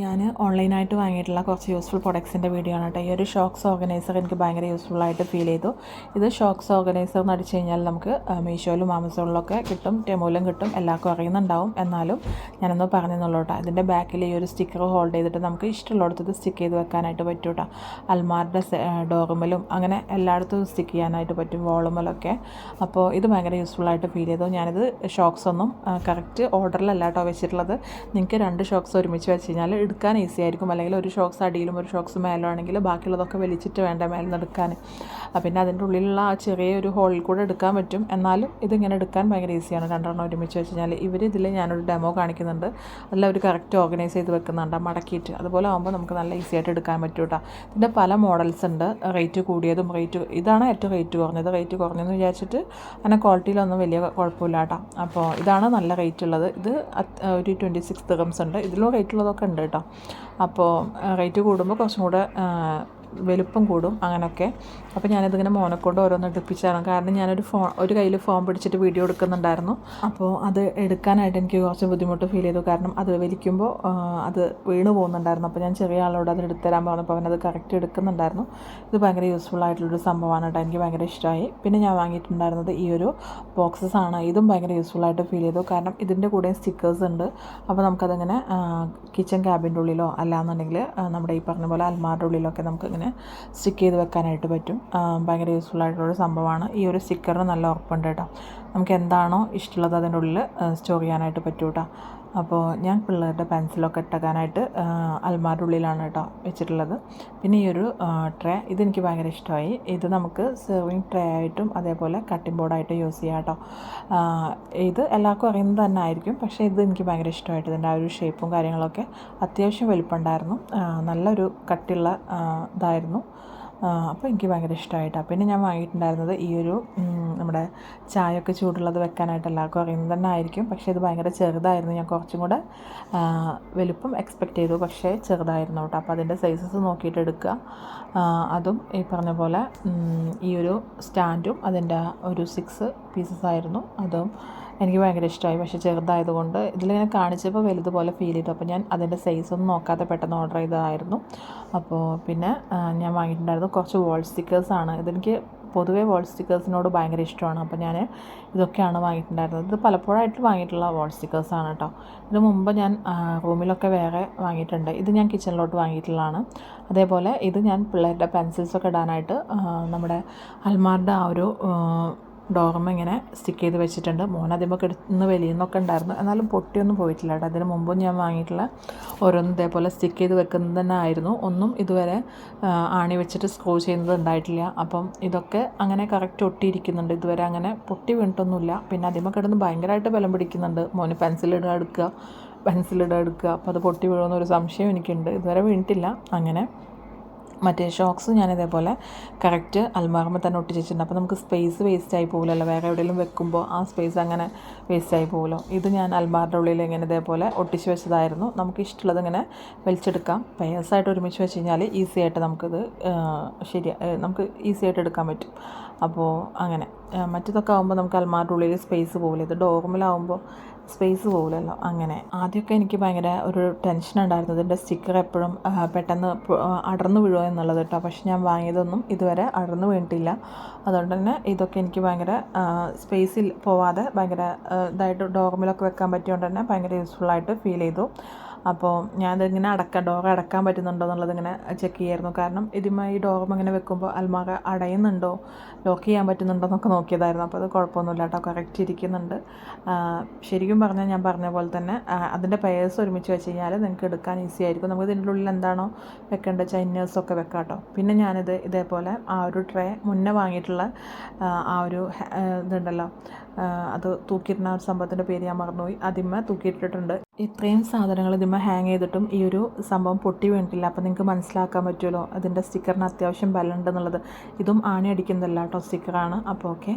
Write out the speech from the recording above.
ഞാൻ ഓൺലൈനായിട്ട് വാങ്ങിയിട്ടുള്ള കുറച്ച് യൂസ്ഫുൾ പ്രൊഡക്ട്സിന്റെ വീഡിയോ ആണ് കേട്ടോ. ഈ ഒരു ഷോക്സ് ഓർഗനൈസർ എനിക്ക് ഭയങ്കര യൂസ്ഫുൾ ആയിട്ട് ഫീൽ ചെയ്തു. ഇത് ഷോക്സ് ഓർഗനൈസർ എന്ന് അടിച്ചു കഴിഞ്ഞാൽ നമുക്ക് മീഷോയിലും ആമസോണിലൊക്കെ കിട്ടും ടെമോയിലും കിട്ടും എല്ലാവർക്കും അറിയുന്നുണ്ടാവും. എന്നാലും ഞാനൊന്ന് പറഞ്ഞെന്നുള്ളൂ കേട്ടോ. ഇതിന്റെ ബാക്കിൽ ഈ ഒരു സ്റ്റിക്കർ ഹോൾഡ് ചെയ്തിട്ട് നമുക്ക് ഇഷ്ടമുള്ളിടത്ത് സ്റ്റിക്ക് ചെയ്ത് വെക്കാനായിട്ട് പറ്റും കേട്ടോ. അൽമാറിന്റെ ഡോറുമലും അങ്ങനെ എല്ലായിടത്തും സ്റ്റിക്ക് ചെയ്യാനായിട്ട് പറ്റും വോളുമലൊക്കെ അപ്പോൾ ഇത് ഭയങ്കര യൂസ്ഫുൾ ആയിട്ട് ഫീൽ ചെയ്തു. ഞാനിത് ഷോക്സ് ഒന്നും കറക്റ്റ് ഓർഡറിലല്ല കേട്ടോ വെച്ചിട്ടുള്ളത്. നിങ്ങൾക്ക് രണ്ട് ഷോക്സ് ഒരുമിച്ച് വെച്ച് കഴിഞ്ഞാൽ എടുക്കാൻ ഈസി ആയിരിക്കും. അല്ലെങ്കിൽ ഒരു ഷോക്സ് അടിയിലും ഒരു ഷോക്സ് മേലും ആണെങ്കിൽ ബാക്കിയുള്ളതൊക്കെ വലിച്ചിട്ട് വേണ്ട മേലിൽ നിന്ന് എടുക്കാൻ. പിന്നെ അതിന്റെ ഉള്ളിലുള്ള ആ ചെറിയൊരു ഹോളിൽ കൂടെ എടുക്കാൻ പറ്റും. എന്നാലും ഇതിങ്ങനെ എടുക്കാൻ ഭയങ്കര ഈസിയാണ് രണ്ടെണ്ണം ഒരുമിച്ച് വെച്ച് കഴിഞ്ഞാൽ ഇവർ ഇതിൽ ഞാനൊരു ഡെമോ കാണിക്കുന്നുണ്ട്. അതിൽ അവർ കറക്റ്റ് ഓർഗനൈസ് ചെയ്ത് വെക്കുന്നുണ്ട് മടക്കിയിട്ട്. അതുപോലെ ആകുമ്പോൾ നമുക്ക് നല്ല ഈസി ആയിട്ട് എടുക്കാൻ പറ്റും കേട്ടോ. ഇതിന്റെ പല മോഡൽസ് ഉണ്ട്. റേറ്റ് കൂടിയതും റേറ്റ് ഇതാണ് ഏറ്റവും റേറ്റ് കുറഞ്ഞത്. റേറ്റ് കുറഞ്ഞെന്ന് വിചാരിച്ചിട്ട് അങ്ങനെ ക്വാളിറ്റിയിലൊന്നും വലിയ കുഴപ്പമില്ല കേട്ടോ. അപ്പോൾ ഇതാണ് നല്ല റേറ്റ് ഉള്ളത്. ഇത് ഒരു ട്വന്റി സിക്സ് ഉണ്ട്. ഇതിലും റേറ്റ് ഉള്ളതൊക്കെ ഉണ്ട് കേട്ടോ. അപ്പോൾ റേറ്റ് കൂടുമ്പോൾ കുറച്ചും കൂടെ വലുപ്പം കൂടും അങ്ങനെയൊക്കെ അപ്പോൾ ഞാനിതിങ്ങനെ മോനെ കൊണ്ട് ഓരോന്ന് എടുപ്പിച്ചാണ് കാരണം ഞാനൊരു ഫോൺ ഒരു കയ്യിൽ ഫോൺ പിടിച്ചിട്ട് വീഡിയോ എടുക്കുന്നുണ്ടായിരുന്നു. അപ്പോൾ അത് എടുക്കാനായിട്ട് എനിക്ക് കുറച്ച് ബുദ്ധിമുട്ട് ഫീൽ ചെയ്തു. കാരണം അത് വലിക്കുമ്പോൾ അത് വീണ് പോകുന്നുണ്ടായിരുന്നു. അപ്പോൾ ഞാൻ ചെറിയ ആളോട് അത് എടുത്തുതരാൻ പറഞ്ഞപ്പോൾ അവനത് കറക്റ്റ് എടുക്കുന്നുണ്ടായിരുന്നു. ഇത് ഭയങ്കര യൂസ്ഫുൾ ആയിട്ടുള്ളൊരു സംഭവമാണ് കേട്ടോ. എനിക്ക് ഭയങ്കര ഇഷ്ടമായി. പിന്നെ ഞാൻ വാങ്ങിയിട്ടുണ്ടായിരുന്നത് ഈ ഒരു ബോക്സസ് ആണ്. ഇതും ഭയങ്കര യൂസ്ഫുൾ ആയിട്ട് ഫീൽ ചെയ്തു. കാരണം ഇതിന്റെ കൂടെ സ്റ്റിക്കേഴ്സ് ഉണ്ട്. അപ്പോൾ നമുക്കതിങ്ങനെ കിച്ചൺ ക്യാബിന്റെ ഉള്ളിലോ അല്ലാന്നുണ്ടെങ്കിൽ നമ്മുടെ ഈ പറഞ്ഞ പോലെ അൽമാരുടെ ഉള്ളിലൊക്കെ നമുക്ക് ഇങ്ങനെ സ്റ്റിക്ക് ചെയ്ത് വെക്കാനായിട്ട് പറ്റും. ഭയങ്കര യൂസ്ഫുൾ ആയിട്ടുള്ളൊരു സംഭവമാണ്. ഈ ഒരു സ്റ്റിക്കറിന് നല്ല ഉറപ്പുണ്ട് കേട്ടോ. നമുക്ക് എന്താണോ ഇഷ്ടമുള്ളത് അതിന്റെ ഉള്ളിൽ സ്റ്റോർ ചെയ്യാനായിട്ട് പറ്റും കേട്ടോ. അപ്പോൾ ഞാൻ പിള്ളേരുടെ പെൻസിലൊക്കെ ഇട്ടക്കാനായിട്ട് അൽമാരുടെ ഉള്ളിലാണ് കേട്ടോ വെച്ചിട്ടുള്ളത്. പിന്നെ ഈ ഒരു ട്രേ ഇതെനിക്ക് ഭയങ്കര ഇഷ്ടമായി. ഇത് നമുക്ക് സെർവിങ് ട്രേ ആയിട്ടും അതേപോലെ കട്ടിംഗ് ബോർഡായിട്ടും യൂസ് ചെയ്യാം കേട്ടോ ഇത് എല്ലാവർക്കും അറിയുന്നത് തന്നെ ആയിരിക്കും. പക്ഷേ ഇത് എനിക്ക് ഭയങ്കര ഇഷ്ടമായിട്ട് ഇതിന്റെ ആ ഒരു ഷേപ്പും കാര്യങ്ങളൊക്കെ അത്യാവശ്യം വലിപ്പമുണ്ടായിരുന്നു. നല്ലൊരു കട്ടിയുള്ള ഇതായിരുന്നു. അപ്പോൾ എനിക്ക് ഭയങ്കര ഇഷ്ടമായിട്ടാണ് പിന്നെ ഞാൻ വാങ്ങിയിട്ടുണ്ടായിരുന്നത് ഈ ഒരു നമ്മുടെ ചായയൊക്കെ ചൂടുള്ളത് വെക്കാനായിട്ട് എല്ലാവർക്കും അറിയുന്നത് തന്നെ ആയിരിക്കും. പക്ഷേ ഇത് ഭയങ്കര ചെറുതായിരുന്നു. ഞാൻ കുറച്ചും കൂടെ വലുപ്പം എക്സ്പെക്റ്റ് ചെയ്തു. പക്ഷേ ചെറുതായിരുന്നു കേട്ടോ. അപ്പോൾ അതിന്റെ സൈസസ് നോക്കിയിട്ട് എടുക്കുക. അതും ഈ പറഞ്ഞ പോലെ ഈ ഒരു സ്റ്റാൻഡും അതിന്റെ ഒരു സിക്സ് പീസസ് ആയിരുന്നു. അതും എനിക്ക് ഭയങ്കര ഇഷ്ടമായി. പക്ഷേ ചെറുതായതുകൊണ്ട് ഇതിലിങ്ങനെ കാണിച്ചപ്പോൾ വലുതുപോലെ ഫീൽ ചെയ്തു. അപ്പോൾ ഞാൻ അതിന്റെ സൈസ് ഒന്നും നോക്കാതെ പെട്ടെന്ന് ഓർഡർ ചെയ്തതായിരുന്നു. അപ്പോൾ പിന്നെ ഞാൻ വാങ്ങിയിട്ടുണ്ടായിരുന്നു. കുറച്ച് വാൾ ആണ്. ഇതെനിക്ക് പൊതുവേ വോൾ സ്റ്റിക്കേഴ്സിനോട് ഭയങ്കര ഇഷ്ടമാണ്. അപ്പോൾ ഞാൻ ഇതൊക്കെയാണ് വാങ്ങിയിട്ടുണ്ടായിരുന്നത്. ഇത് പലപ്പോഴായിട്ട് വാങ്ങിയിട്ടുള്ള വാൾ ആണ് കേട്ടോ. ഇത് മുമ്പ് ഞാൻ റൂമിലൊക്കെ വേറെ വാങ്ങിയിട്ടുണ്ട്. ഇത് ഞാൻ കിച്ചണിലോട്ട് വാങ്ങിയിട്ടുള്ളതാണ്. അതേപോലെ ഇത് ഞാൻ പിള്ളേരുടെ പെൻസിൽസൊക്കെ ഇടാനായിട്ട് നമ്മുടെ അൽമാറിന്റെ ആ ഒരു ഡോർമ ഇങ്ങനെ സ്റ്റിക്ക് ചെയ്ത് വെച്ചിട്ടുണ്ട്. മോൻ അതിമ്പോൾ കിടന്ന് വലിയെന്നൊക്കെ ഉണ്ടായിരുന്നു. എന്നാലും പൊട്ടിയൊന്നും പോയിട്ടില്ല കേട്ടോ. അതിന് മുമ്പും ഞാൻ വാങ്ങിയിട്ടുള്ള ഓരോന്നും ഇതേപോലെ സ്റ്റിക്ക് ചെയ്ത് വെക്കുന്നത് തന്നെ ആയിരുന്നു. ഒന്നും ഇതുവരെ ആണി വെച്ചിട്ട് സ്ക്രൂ ചെയ്യുന്നത് ഉണ്ടായിട്ടില്ല. അപ്പം ഇതൊക്കെ അങ്ങനെ കറക്റ്റ് ഒട്ടിയിരിക്കുന്നുണ്ട്. ഇതുവരെ അങ്ങനെ പൊട്ടി വീണിട്ടൊന്നുമില്ല. പിന്നെ അതിമ്പോൾ കിടന്ന് ഭയങ്കരമായിട്ട് ബലം പിടിക്കുന്നുണ്ട്. മോന് പെൻസിലിടുക എടുക്കുക പെൻസിലിടുക എടുക്കുക. അപ്പോൾ അത് പൊട്ടി വീഴുമെന്നൊരു സംശയം എനിക്കുണ്ട്. ഇതുവരെ വീണിട്ടില്ല. അങ്ങനെ മറ്റേ ഷോക്സ് ഞാൻ ഇതേപോലെ കറക്റ്റ് അൽമാറുമ്പോൾ തന്നെ ഒട്ടിച്ച് വെച്ചിട്ടുണ്ട് അപ്പോൾ നമുക്ക് സ്പേസ് വേസ്റ്റ് ആയി പോകില്ലല്ലോ വേറെ എവിടെയെങ്കിലും വെക്കുമ്പോൾ ആ സ്പേസ് അങ്ങനെ വേസ്റ്റ് ആയി പോകുമല്ലോ ഇത് ഞാൻ അൽമാറിന്റെ ഉള്ളിൽ ഇങ്ങനെ ഇതേപോലെ ഒട്ടിച്ച് വെച്ചതായിരുന്നു. നമുക്ക് ഇഷ്ടമുള്ളത് ഇങ്ങനെ വലിച്ചെടുക്കാം. പേഴ്സായിട്ട് ഒരുമിച്ച് വെച്ച് കഴിഞ്ഞാൽ ഈസി ആയിട്ട് നമുക്കിത് ശരി നമുക്ക് ഈസി ആയിട്ട് എടുക്കാൻ പറ്റും. അപ്പോൾ അങ്ങനെ. മറ്റേതൊക്കെ ആകുമ്പോൾ നമുക്ക് അൽമാറിന്റെ ഉള്ളിൽ സ്പേസ് പോകില്ല ഇത് ഡോർമിലാവുമ്പോൾ സ്പേസ് പോകില്ലല്ലോ അങ്ങനെ. ആദ്യമൊക്കെ എനിക്ക് ഭയങ്കര ഒരു ടെൻഷൻ ഉണ്ടായിരുന്നു ഇതിന്റെ സ്റ്റിക്കർ എപ്പോഴും പെട്ടെന്ന് അടർന്നു വീഴുമോ എന്നുള്ളത് കേട്ടോ. പക്ഷെ ഞാൻ വാങ്ങിയതൊന്നും ഇതുവരെ അടർന്നു വീണിട്ടില്ല. അതുകൊണ്ട് തന്നെ ഇതൊക്കെ എനിക്ക് ഭയങ്കര സ്പേസിൽ പോവാതെ ഭയങ്കര ഇതായിട്ട് ഡോർമിലൊക്കെ വെക്കാൻ പറ്റിയതുകൊണ്ട് തന്നെ ഭയങ്കര യൂസ്ഫുള്ളായിട്ട് ഫീൽ ചെയ്തു. അപ്പോൾ ഞാനിതിങ്ങനെ അടക്ക ഡോർ അടക്കാൻ പറ്റുന്നുണ്ടോ എന്നുള്ളത് ഇങ്ങനെ ചെക്ക് ചെയ്യായിരുന്നു. കാരണം ഇതുമായി ഈ ഡോറും ഇങ്ങനെ വെക്കുമ്പോൾ അൽമാറ അടയുന്നുണ്ടോ ലോക്ക് ചെയ്യാൻ പറ്റുന്നുണ്ടോ എന്നൊക്കെ നോക്കിയതായിരുന്നു. അപ്പോൾ അത് കുഴപ്പമൊന്നുമില്ല കേട്ടോ കറക്റ്റ് ഇരിക്കുന്നുണ്ട്. ശരിക്കും പറഞ്ഞാൽ ഞാൻ പറഞ്ഞ പോലെ തന്നെ അതിന്റെ പേഴ്സ് ഒരുമിച്ച് വെച്ച് കഴിഞ്ഞാൽ നിങ്ങൾക്ക് എടുക്കാൻ ഈസി ആയിരിക്കും. നമുക്ക് ഇതിന്റെ ഉള്ളിൽ എന്താണോ വെക്കേണ്ടത് ചൈനേഴ്സൊക്കെ വെക്കാം കേട്ടോ. പിന്നെ ഞാനിത് ഇതേപോലെ ആ ഒരു ട്രേ മുന്നേ വാങ്ങിയിട്ടുള്ള ആ, ഒരു ഇതുണ്ടല്ലോ അത് തൂക്കിയിരുന്ന ഒരു സംഭവത്തിന്റെ പേര് ഞാൻ മറന്നുപോയി. അതിമ്മ തൂക്കിയിട്ടിട്ടുണ്ട്. ഇത്രയും സാധനങ്ങൾ ഇതിമ്മ ഹാങ് ചെയ്തിട്ടും ഈ ഒരു സംഭവം പൊട്ടി വീണിട്ടില്ല. അപ്പോൾ നിങ്ങൾക്ക് മനസ്സിലാക്കാൻ പറ്റുമല്ലോ? അതിന്റെ സ്റ്റിക്കറിന് അത്യാവശ്യം ബലം ഉണ്ടെന്നുള്ളത് ഇതും ആണി അടിക്കുന്നതല്ല കേട്ടോ സ്റ്റിക്കറാണ് അപ്പോൾ ഓക്കെ